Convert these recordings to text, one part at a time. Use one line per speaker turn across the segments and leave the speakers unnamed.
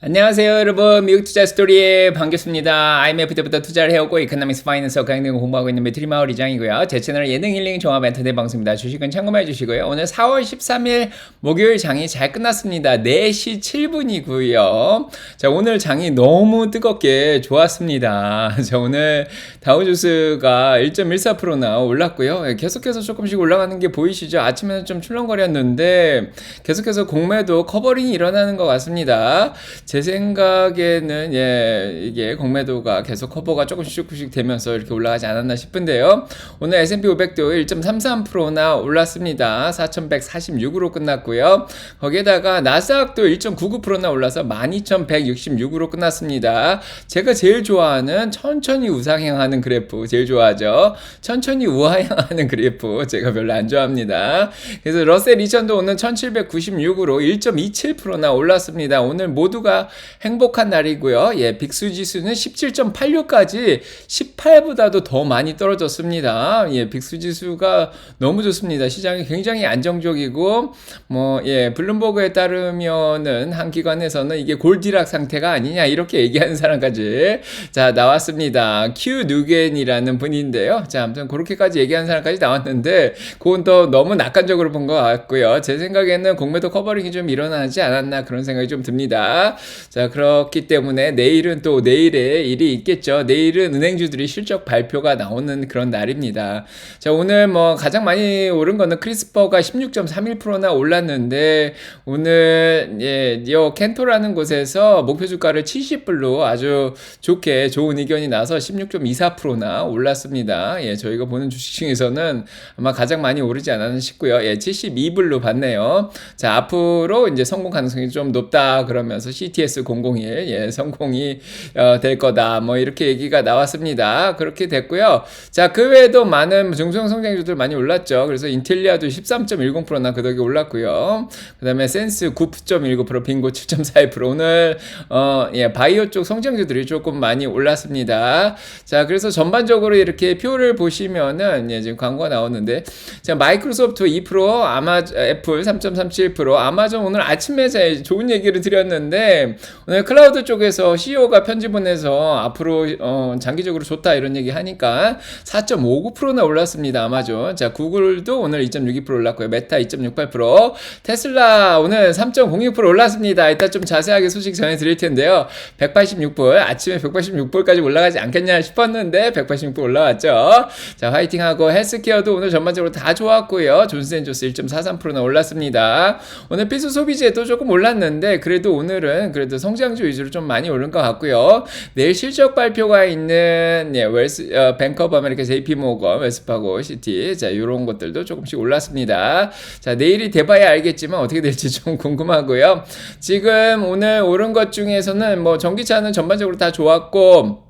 안녕하세요 여러분. 미국 투자 스토리에 반갑습니다. IMF 때부터 투자를 해오고 이코노믹스 파이낸스 강등을 공부하고 있는 매트리 마을 이장이고요. 제 채널 예능 힐링 종합 엔터테인 방송입니다. 주식은 참고해 주시고요. 오늘 4월 13일 목요일 장이 잘 끝났습니다. 4시 7분이고요. 자 오늘 장이 너무 뜨겁게 좋았습니다. 자 오늘 다우조스가 1.14%나 올랐고요. 예, 계속해서 조금씩 올라가는 게 보이시죠? 아침에는 좀 출렁거렸는데 계속해서 공매도 커버링이 일어나는 것 같습니다 제 생각에는 예 이게 공매도가 계속 커버가 조금씩 조금씩 되면서 이렇게 올라가지 않았나 싶은데요. 오늘 S&P 500도 1.33%나 올랐습니다. 4,146으로 끝났고요. 거기에다가 나스닥도 1.99%나 올라서 12,166으로 끝났습니다. 제가 제일 좋아하는 천천히 우상향하는 그래프 제일 좋아하죠. 천천히 우하향하는 그래프 제가 별로 안 좋아합니다. 그래서 러셀 2000도 오늘 1796으로 1.27%나 올랐습니다. 오늘 모두가 행복한 날이고요. 예, 빅수 지수는 17.86까지 18보다도 더 많이 떨어졌습니다. 예, 빅수 지수가 너무 좋습니다. 시장이 굉장히 안정적이고 뭐 예, 블룸버그에 따르면은 한 기관에서는 이게 골디락 상태가 아니냐 이렇게 얘기하는 사람까지 자, 나왔습니다. 큐 누겐이라는 분인데요. 자, 아무튼 그렇게까지 얘기하는 사람까지 나왔는데 그건 더 너무 낙관적으로 본 것 같고요. 제 생각에는 공매도 커버링이 좀 일어나지 않았나 그런 생각이 좀 듭니다. 자, 그렇기 때문에 내일은 또 내일의 일이 있겠죠. 내일은 은행주들이 실적 발표가 나오는 그런 날입니다. 자, 오늘 뭐 가장 많이 오른 거는 크리스퍼가 16.31%나 올랐는데 오늘 예, 요 켄토라는 곳에서 목표 주가를 70불로 아주 좋게 좋은 의견이 나서 16.24%나 올랐습니다. 예, 저희가 보는 주식 중에서는 아마 가장 많이 오르지 않았나 싶고요. 예, 72불로 봤네요. 자, 앞으로 이제 성공 가능성이 좀 높다 그러면서 CTS 001 예, 성공이 어, 될 거다. 뭐 이렇게 얘기가 나왔습니다. 그렇게 됐고요. 자, 그 외에도 많은 중소형 성장주들 많이 올랐죠. 그래서 인텔리아도 13.10%나 그 덕에 올랐고요. 그다음에 센스 9.19%, 빙고 7.41% 오늘 어, 예, 바이오 쪽 성장주들이 조금 많이 올랐습니다. 자, 그래서 전반적으로 이렇게 표를 보시면은 예, 지금 광고가 나오는데 자, 마이크로소프트 2%, 아마 애플 3.37%, 아마존 오늘 아침에 좋은 얘기를 드렸는데 오늘 클라우드 쪽에서 CEO가 편지 보내서 앞으로 어, 장기적으로 좋다 이런 얘기 하니까 4.59%나 올랐습니다. 아마존. 자, 구글도 오늘 2.62% 올랐고요. 메타 2.68%. 테슬라 오늘 3.06% 올랐습니다. 이따 좀 자세하게 소식 전해 드릴 텐데요. 186불. 아침에 186불까지 올라가지 않겠냐 싶었는데 186불 올라왔죠. 자, 화이팅 하고 헬스케어도 오늘 전반적으로 다 좋았고요. 존스앤조스 1.43%나 올랐습니다. 오늘 필수 소비재도 조금 올랐는데 그래도 오늘은 그래도 성장주 위주로 좀 많이 오른 것 같고요. 내일 실적 발표가 있는 예, 웰스 어, 뱅크 오브 아메리카 JP 모건, 웰스파고 시티 자 이런 것들도 조금씩 올랐습니다. 자 내일이 돼봐야 알겠지만 어떻게 될지 좀 궁금하고요. 지금 오늘 오른 것 중에서는 뭐 전기차는 전반적으로 다 좋았고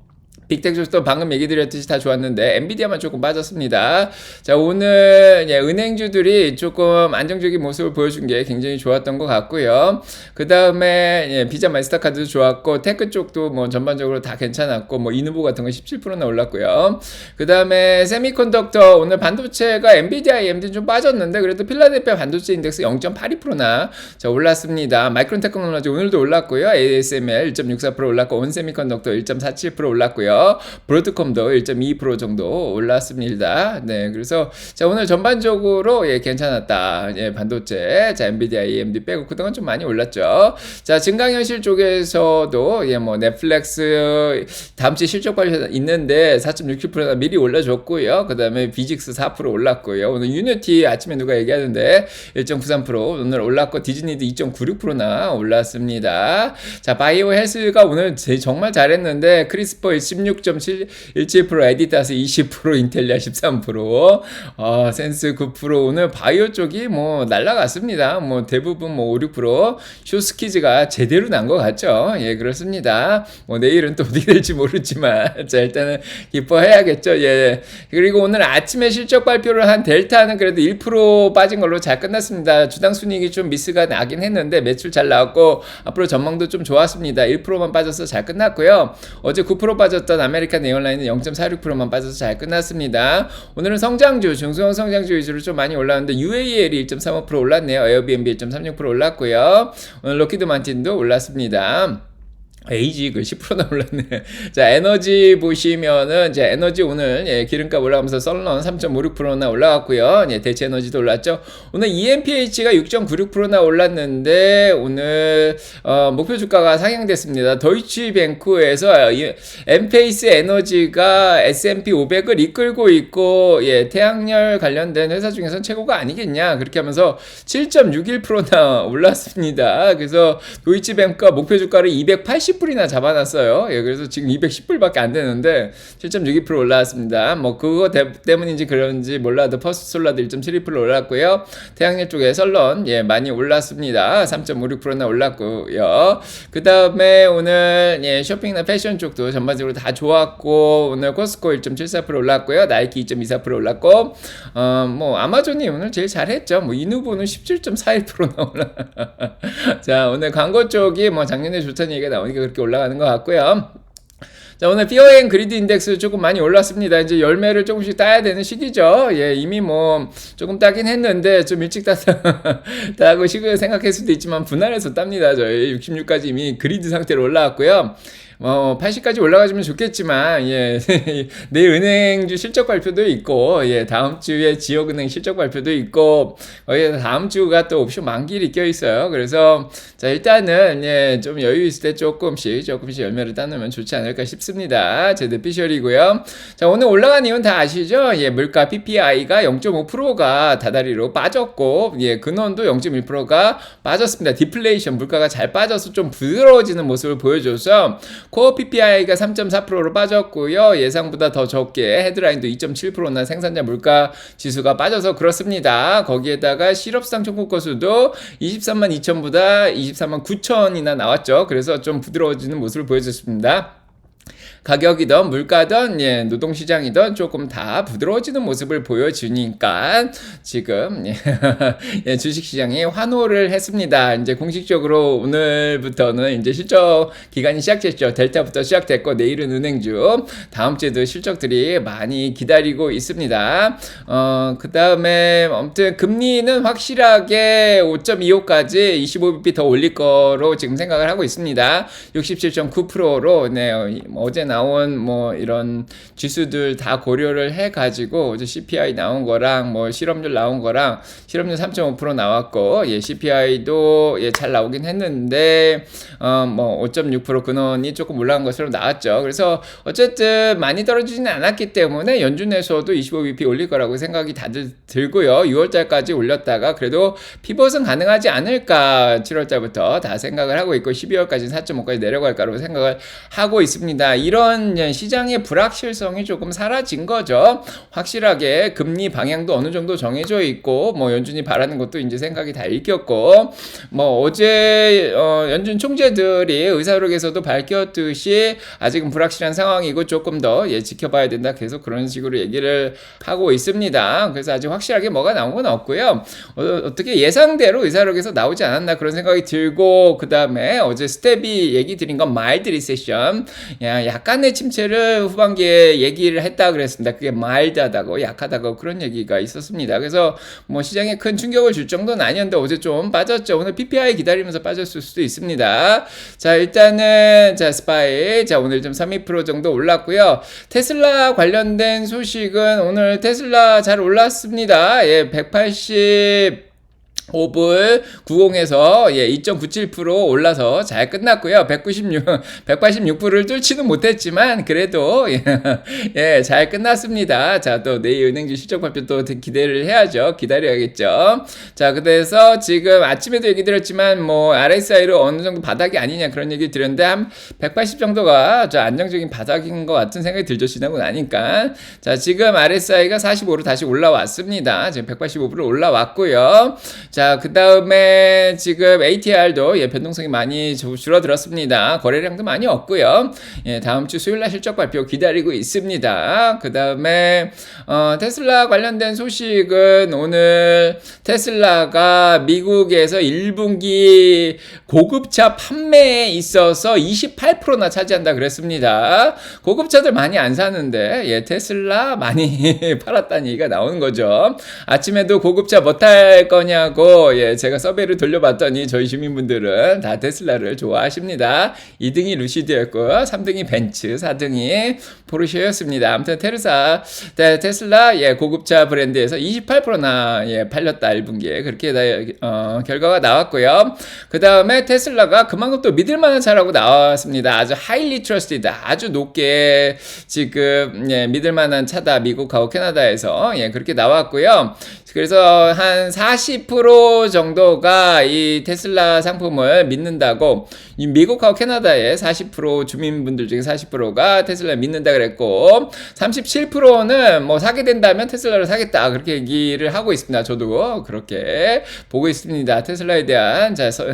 빅텍조도 방금 얘기 드렸듯이 다 좋았는데 엔비디아만 조금 빠졌습니다. 자 오늘 예, 은행주들이 조금 안정적인 모습을 보여준 게 굉장히 좋았던 것 같고요. 그 다음에 예, 비자 마스터카드도 좋았고 테크 쪽도 뭐 전반적으로 다 괜찮았고 뭐 이누보 같은 거 17%나 올랐고요. 그 다음에 세미컨덕터 오늘 반도체가 엔비디아, AMD 좀 빠졌는데 그래도 필라델피아 반도체 인덱스 0.82%나 자 올랐습니다. 마이크론 테크놀로지 오늘도 올랐고요. ASML 1.64% 올랐고 온세미컨덕터 1.47% 올랐고요. 브로드컴도 1.2% 정도 올랐습니다. 네, 그래서 자 오늘 전반적으로 예 괜찮았다. 예 반도체, 자 엔비디아, AMD 빼고 그동안 좀 많이 올랐죠. 자 증강현실 쪽에서도 예 뭐 넷플릭스 다음 주에 실적 발표 있는데 4.67%나 미리 올라줬고요. 그다음에 비직스 4% 올랐고요. 오늘 유니티 아침에 누가 얘기하는데 1.93% 오늘 올랐고 디즈니도 2.96%나 올랐습니다. 자 바이오 헬스가 오늘 정말 잘했는데 크리스퍼 16.17% 에디다스 20% 인텔리아 13% 어, 센스 9% 오늘 바이오 쪽이 뭐 날라갔습니다. 뭐 대부분 뭐 5, 6% 쇼스키즈가 제대로 난 것 같죠. 예 그렇습니다. 뭐 내일은 또 어떻게 될지 모르지만 자 일단은 기뻐해야겠죠. 예 그리고 오늘 아침에 실적 발표를 한 델타는 그래도 1% 빠진 걸로 잘 끝났습니다. 주당 순이익이 좀 미스가 나긴 했는데 매출 잘 나왔고 앞으로 전망도 좀 좋았습니다. 1%만 빠져서 잘 끝났고요. 어제 9% 빠졌던 아메리칸 에어라인은 0.46%만 빠져서 잘 끝났습니다. 오늘은 성장주, 중소형 성장주 위주로 좀 많이 올랐는데 UAL이 1.35% 올랐네요. 에어비앤비 1.36% 올랐고요. 오늘 로키드 만틴도 올랐습니다. 에이지 그 10%나 올랐네. 자, 에너지 보시면은 이제 에너지 오늘 예, 기름값 올라가면서 썰런 3.56%나 올라갔고요. 예, 대체 에너지도 올랐죠. 오늘 EMPH가 6.96%나 올랐는데 오늘 어, 목표 주가가 상향됐습니다. 도이치뱅크에서 이 엠페이스 에너지가 S&P 500을 이끌고 있고 예, 태양열 관련된 회사 중에선 최고가 아니겠냐 그렇게 하면서 7.61%나 올랐습니다. 그래서 도이치뱅크가 목표 주가를 280 불이나 잡아놨어요. 예, 그래서 지금 210불밖에 안 되는데 7.62% 올라왔습니다. 뭐 그거 대, 때문인지 그런지 몰라도 퍼스트 솔라도 1.72% 올랐고요. 태양열 쪽에 설런 예 많이 올랐습니다. 3.56%나 올랐고요. 그 다음에 오늘 예 쇼핑이나 패션 쪽도 전반적으로 다 좋았고 오늘 코스코 1.74% 올랐고요. 나이키 2.24% 올랐고 어 뭐 아마존이 오늘 제일 잘했죠. 뭐 이누보는 17.41%나 올라. 자 오늘 광고 쪽이 뭐 작년에 좋다는 얘기가 나오니까 그렇게 올라가는 것 같고요. 자, 오늘 피어앤 그리드 인덱스 조금 많이 올랐습니다. 이제 열매를 조금씩 따야 되는 시기죠. 예, 이미 뭐 조금 따긴 했는데 좀 일찍 따서 따고 시그 생각할 수도 있지만 분할해서 땁니다. 저희 66까지 이미 그리드 상태로 올라왔고요. 뭐 80까지 올라가주면 좋겠지만 예 내일 은행주 실적 발표도 있고 예 다음 주에 지역은행 실적 발표도 있고 거기에 다음 주가 또 옵션 만기일이 껴 있어요. 그래서 자 일단은 예 좀 여유 있을 때 조금씩 조금씩 열매를 따놓으면 좋지 않을까 싶습니다. 제 뇌피셜이고요. 자 오늘 올라간 이유는 다 아시죠? 예 물가 PPI가 0.5%가 다다리로 빠졌고 예 근원도 0.1%가 빠졌습니다. 디플레이션 물가가 잘 빠져서 좀 부드러워지는 모습을 보여줘서 코어 PPI가 3.4%로 빠졌고요. 예상보다 더 적게 헤드라인도 2.7%나 생산자 물가 지수가 빠져서 그렇습니다. 거기에다가 실업상 청구권 수도 23만 2천보다 23만 9천이나 나왔죠. 그래서 좀 부드러워지는 모습을 보여줬습니다. 가격이든 물가든 예, 노동시장이든 조금 다 부드러워지는 모습을 보여주니까 지금 예, 예, 주식시장이 환호를 했습니다. 이제 공식적으로 오늘부터는 이제 실적 기간이 시작됐죠. 델타부터 시작됐고 내일은 은행주 다음 주에도 실적들이 많이 기다리고 있습니다. 어, 그 다음에 아무튼 금리는 확실하게 5.25까지 25bp 더 올릴 거로 지금 생각을 하고 있습니다. 67.9%로 네, 어, 어제 나온 뭐 이런 지수들 다 고려를 해 가지고 어제 CPI 나온 거랑 뭐 실업률 나온 거랑 실업률 3.5% 나왔고 예 CPI도 예 잘 나오긴 했는데 어뭐 5.6% 근원이 조금 올라간 것으로 나왔죠. 그래서 어쨌든 많이 떨어지지는 않았기 때문에 연준에서도 25bp 올릴 거라고 생각이 다들 들고요. 6월 달까지 올렸다가 그래도 피벗은 가능하지 않을까 7월 달부터 다 생각을 하고 있고 12월까지는 4.5까지 내려갈 거라고 생각을 하고 있습니다. 이런 시장의 불확실성이 조금 사라진 거죠. 확실하게 금리 방향도 어느 정도 정해져 있고 뭐 연준이 바라는 것도 이제 생각이 다 읽혔고 뭐 어제 어 연준 총재들이 의사록에서도 밝혔듯이 아직은 불확실한 상황이고 조금 더 예, 지켜봐야 된다. 계속 그런 식으로 얘기를 하고 있습니다. 그래서 아직 확실하게 뭐가 나온 건 없고요. 어, 떻게 예상대로 의사록에서 나오지 않았나 그런 생각이 들고 그 다음에 어제 스텝이 얘기 드린 건 마일드 리세션 야, 약간의 침체를 후반기에 얘기를 했다 그랬습니다. 그게 마일드하다고 약하다고 그런 얘기가 있었습니다. 그래서 뭐 시장에 큰 충격을 줄 정도는 아니었는데 어제 좀 빠졌죠. 오늘 PPI 기다리면서 빠졌을 수도 있습니다. 자 일단은 자 스파이 자 오늘 좀 32% 정도 올랐고요. 테슬라 관련된 소식은 오늘 테슬라 잘 올랐습니다. 예, 180 5불 90에서 예, 2.97% 올라서 잘 끝났고요. 196 186불을 뚫지는 못했지만 그래도 예, 예, 잘 끝났습니다. 자, 또 내일 은행주 실적 발표 또 기대를 해야죠. 기다려야겠죠. 자, 그래서 지금 아침에도 얘기 드렸지만 뭐 RSI로 어느 정도 바닥이 아니냐 그런 얘기 드렸는데 한 180 정도가 저 안정적인 바닥인 것 같은 생각이 들죠. 지나고 나니까. 자, 지금 RSI가 45로 다시 올라왔습니다. 지금 185불로 올라왔고요. 자, 그 다음에 지금 ATR도 예, 변동성이 많이 줄어들었습니다. 거래량도 많이 없고요. 예, 다음 주 수요일 날 실적 발표 기다리고 있습니다. 그 다음에 어, 테슬라 관련된 소식은 오늘 테슬라가 미국에서 1분기 고급차 판매에 있어서 28%나 차지한다 그랬습니다. 고급차들 많이 안 사는데 예, 테슬라 많이 팔았다는 얘기가 나오는 거죠. 아침에도 고급차 뭐 탈 거냐고 예, 제가 서베이를 돌려봤더니 저희 주민분들은 다 테슬라를 좋아하십니다. 2등이 루시드였고요. 3등이 벤츠, 4등이 포르쉐였습니다. 아무튼 테르사, 테, 테슬라 예, 고급차 브랜드에서 28%나 예, 팔렸다 1분기에 그렇게 다, 어, 결과가 나왔고요. 그 다음에 테슬라가 그만큼 또 믿을만한 차라고 나왔습니다. 아주 하일리 트러스티드, 아주 높게 지금 예, 믿을만한 차다 미국하고 캐나다에서 예, 그렇게 나왔고요. 그래서 한 40% 정도가 이 테슬라 상품을 믿는다고 이 미국하고 캐나다의 40% 주민분들 중에 40%가 테슬라 믿는다 그랬고 37%는 뭐 사게 된다면 테슬라를 사겠다 그렇게 얘기를 하고 있습니다. 저도 그렇게 보고 있습니다. 테슬라에 대한 자, 서,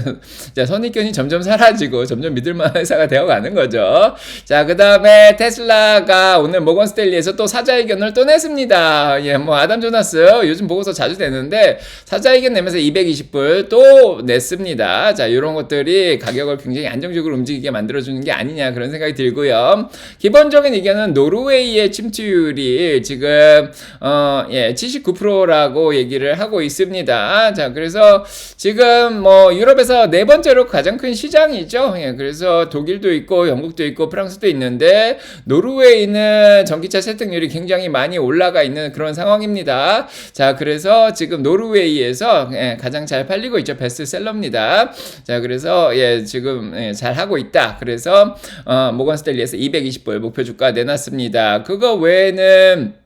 자 선입견이 점점 사라지고 점점 믿을만한 회사가 되어가는 거죠. 자 그다음에 테슬라가 오늘 모건 스텔리에서 또 사자의견을 또 냈습니다. 예, 뭐 아담 조나스 요즘 보고서 자주 내는데 사자의견 내면서 220불 또 냈습니다. 자 이런 것들이 가격을 굉장히 안정적으로 움직이게 만들어주는 게 아니냐 그런 생각이 들고요. 기본적인 의견은 노르웨이의 침투율이 지금 어, 예, 79%라고 얘기를 하고 있습니다. 자 그래서 지금 뭐 유럽에서 네 번째로 가장 큰 시장이죠. 예, 그래서 독일도 있고 영국도 있고 프랑스도 있는데 노르웨이는 전기차 세탁률이 굉장히 많이 올라가 있는 그런 상황입니다. 자 그래서 지금 노르웨이에서 예, 가장 잘 팔리고 있죠. 베스트셀러입니다. 자 그래서 예, 지금 예, 잘 하고 있다. 그래서 어, 모건 스텔리에서 220불 목표 주가 내놨습니다. 그거 외에는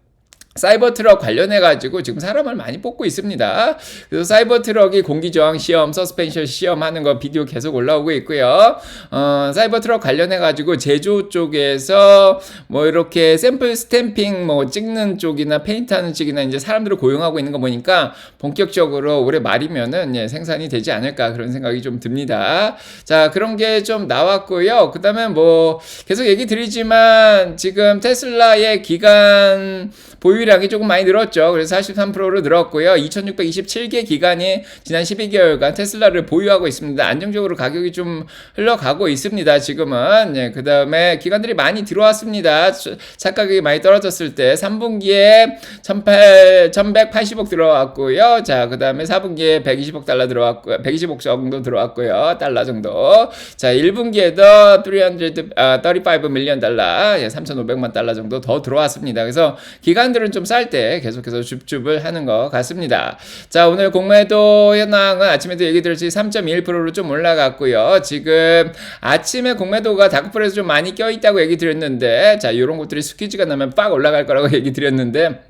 사이버 트럭 관련해 가지고 지금 사람을 많이 뽑고 있습니다. 그래서 사이버 트럭이 공기 저항 시험, 서스펜션 시험 하는 거 비디오 계속 올라오고 있고요. 어, 사이버 트럭 관련해 가지고 제조 쪽에서 뭐 이렇게 샘플 스탬핑 뭐 찍는 쪽이나 페인트 하는 쪽이나 이제 사람들을 고용하고 있는 거 보니까 본격적으로 올해 말이면은 예, 생산이 되지 않을까 그런 생각이 좀 듭니다. 자, 그런 게 좀 나왔고요. 그다음에 뭐 계속 얘기 드리지만 지금 테슬라의 기간 보유 량이 조금 많이 늘었죠. 그래서 43%로 늘었고요. 2627개 기간이 지난 12개월간 테슬라를 보유하고 있습니다. 안정적으로 가격이 좀 흘러가고 있습니다. 지금은. 예, 그 다음에 기관들이 많이 들어왔습니다. 차 가격이 많이 떨어졌을 때 3분기에 18, 1180억 들어왔고요. 자, 그 다음에 4분기에 120억 달러 들어왔고요. 120억 정도 들어왔고요. 달러 정도. 자, 1분기에도 300, 아, 35 밀리언 달러, 예, 3,500만 달러 정도 더 들어왔습니다. 그래서 기관들은 좀 쌀 때 계속해서 줍줍을 하는 것 같습니다. 자, 오늘 공매도 현황은 아침에도 얘기 드렸지 3.1%로 좀 올라갔고요. 지금 아침에 공매도가 다크플에서 좀 많이 껴있다고 얘기 드렸는데, 자, 이런 것들이 스퀴즈가 나면 빡 올라갈 거라고 얘기 드렸는데,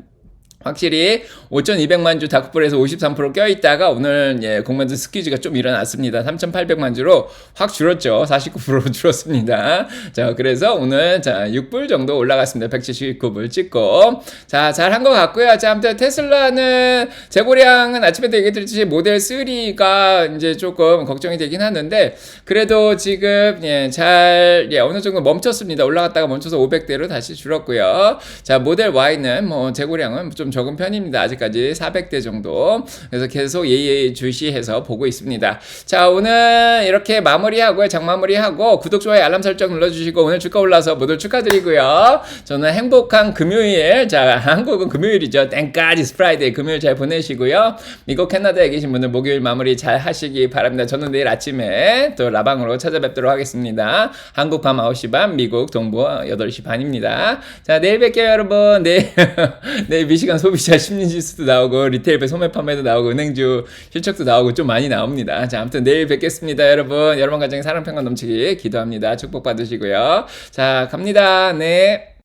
확실히 5,200만 주 다크볼에서 53% 껴있다가 오늘 예, 공매도 스퀴즈가 좀 일어났습니다. 3,800만 주로 확 줄었죠. 49% 줄었습니다. 자, 그래서 오늘 자 6불 정도 올라갔습니다. 179불 찍고 자, 잘 한 것 같고요. 자, 아무튼 테슬라는 재고량은 아침에도 얘기 드렸듯이 모델 3가 이제 조금 걱정이 되긴 하는데 그래도 지금 예, 잘 예, 어느 정도 멈췄습니다. 올라갔다가 멈춰서 500대로 다시 줄었고요. 자, 모델 Y는 뭐 재고량은 좀 적은 편입니다. 아직까지 400대 정도. 그래서 계속 예의주시해서 보고 있습니다. 자, 오늘 이렇게 마무리하고요. 장마무리하고 구독, 좋아요, 알람 설정 눌러주시고 오늘 주가 올라서 모두 축하드리고요. 저는 행복한 금요일, 자, 한국은 금요일이죠. 땡까지 프라이데이 금요일 잘 보내시고요. 미국, 캐나다에 계신 분들 목요일 마무리 잘 하시기 바랍니다. 저는 내일 아침에 또 라방으로 찾아뵙도록 하겠습니다. 한국 밤 9시 반, 미국 동부 8시 반입니다. 자, 내일 뵐게요, 여러분. 내일, 내일 미시간 소비자 심리지수도 나오고 리테일 배 소매 판매도 나오고 은행주 실적도 나오고 좀 많이 나옵니다. 자, 아무튼 내일 뵙겠습니다, 여러분. 여러분 가정에 사랑 평강 넘치기 기도합니다. 축복 받으시고요. 자, 갑니다. 네.